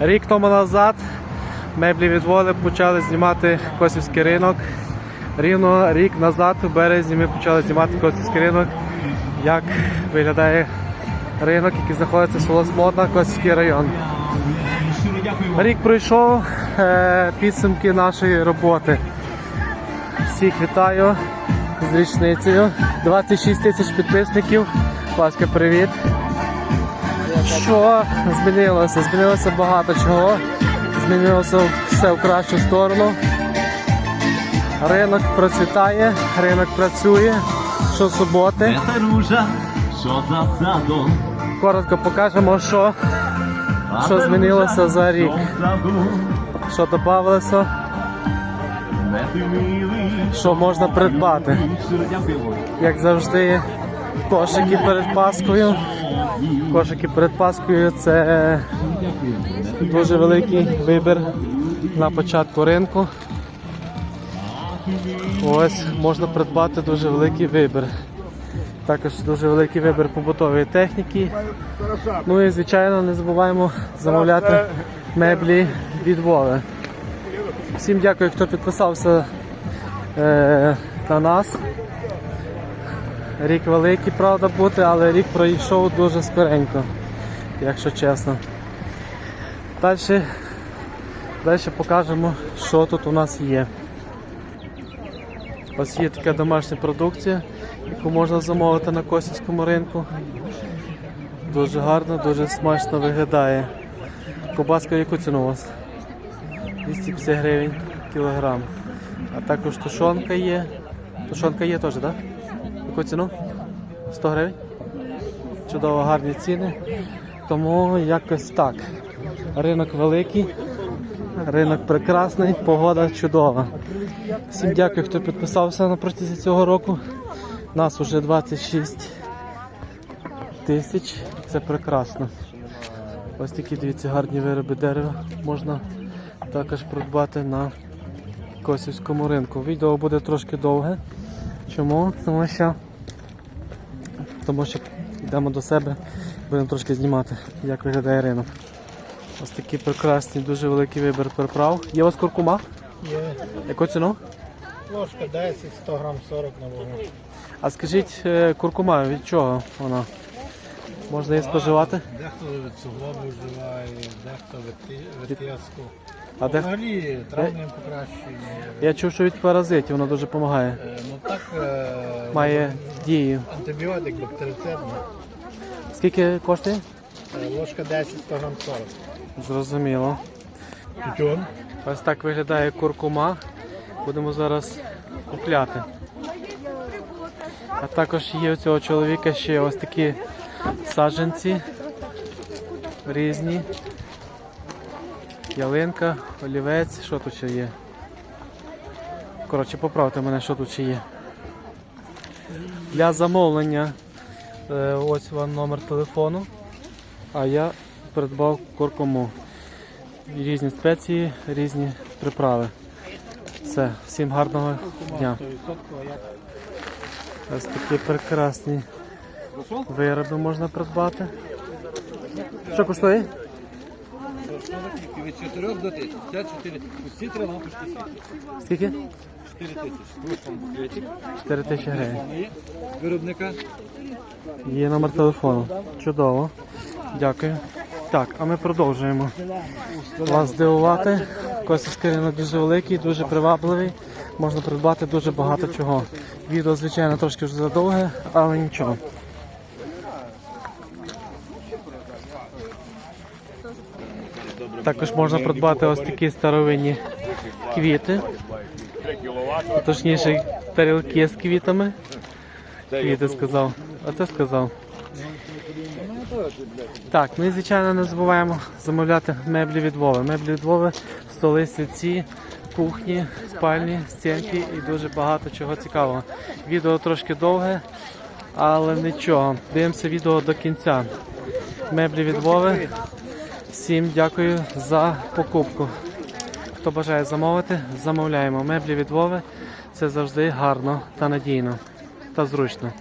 Рік тому назад меблі від воли почали знімати Косівський ринок. Рівно рік назад, у березні, ми почали знімати Косівський ринок. Як виглядає ринок, який знаходиться в село Смодна, Косівський район. Рік пройшов е, підсумки нашої роботи. Всіх вітаю з річницею. 26 тисяч підписників. Ласка, привіт. Що змінилося? Змінилося багато чого. Змінилося все в кращу сторону. Ринок процвітає, ринок працює що садом. Коротко покажемо, що, що змінилося за рік, що милий, що можна придбати. Як завжди, кошики перед Паскою. Кошики перед Паскою це дуже великий вибір на початку ринку. Ось можна придбати дуже великий вибір. Також дуже великий вибір побутової техніки. Ну і звичайно не забуваємо замовляти меблі від Вови. Всім дякую, хто підписався е, на нас. Рік великий, правда, бути, але рік пройшов дуже скоренько, якщо чесно. Далі, далі покажемо, що тут у нас є. Ось є така домашня продукція, яку можна замовити на Косівському ринку. Дуже гарно, дуже смачно виглядає. Кобаска яку ціну у вас? 250 гривень кілограм. А також тушонка є. Тушонка є теж, так? Да? Яку ціну? 100 гривень. Чудово, гарні ціни. Тому якось так. Ринок великий, ринок прекрасний, погода чудова. Всім дякую, хто підписався на протязі цього року. Нас уже 26 тисяч. Це прекрасно. Ось такі дивіться гарні вироби дерева можна також придбати на Косівському ринку. Відео буде трошки довге. Чому? Тому що, тому що йдемо до себе, будемо трошки знімати, як виглядає ринок. Ось такі прекрасні, дуже великий вибір приправ. Є у вас куркума? Є Яку ціну? ложка 10, 100 грам 40 на вагу. А скажіть, е, куркума від чого вона? Можна її споживати? Дехто від суглобу вживає, дехто від тиску. А де... Взагалі травним покращує. Я чув, що від паразитів воно дуже допомагає. Е, Ну так е, Має дію. антибіотик бактерицидний. Скільки коштує? Е, Ложка 10, 100 грам 40. Зрозуміло. Тютюн. Ось так виглядає куркума. Будемо зараз купляти. А також є у цього чоловіка ще ось такі саджанці різні. Ялинка, олівець, що тут ще є? Коротше, поправте мене, що тут ще є. Для замовлення е, ось вам номер телефону. А я придбав куркуму різні спеції, різні приправи. Все, всім гарного дня. Ось такі прекрасні вироби можна придбати. Що коштує? Від 4 до 1000. Це 4. Усі три лампочки. Скільки? 4 тисячі. Буклетик. 4 тисячі гривень. І виробника. Є номер телефону. Чудово. Дякую. Так, а ми продовжуємо вас здивувати. Косівський ринок дуже великий, дуже привабливий. Можна придбати дуже багато чого. Відео, звичайно, трошки вже задовге, але нічого. Також можна придбати ось такі старовинні квіти. Точніше, тарілки з квітами. Квіти сказав. А це сказав. Так, ну і звичайно не забуваємо замовляти меблі від Вови. Меблі від Вови, столи, стільці, кухні, спальні, стінки і дуже багато чого цікавого. Відео трошки довге, але нічого. Дивимося відео до кінця. Меблі від Вови. Всім дякую за покупку. Хто бажає замовити, замовляємо. Меблі від Вови. Це завжди гарно та надійно та зручно.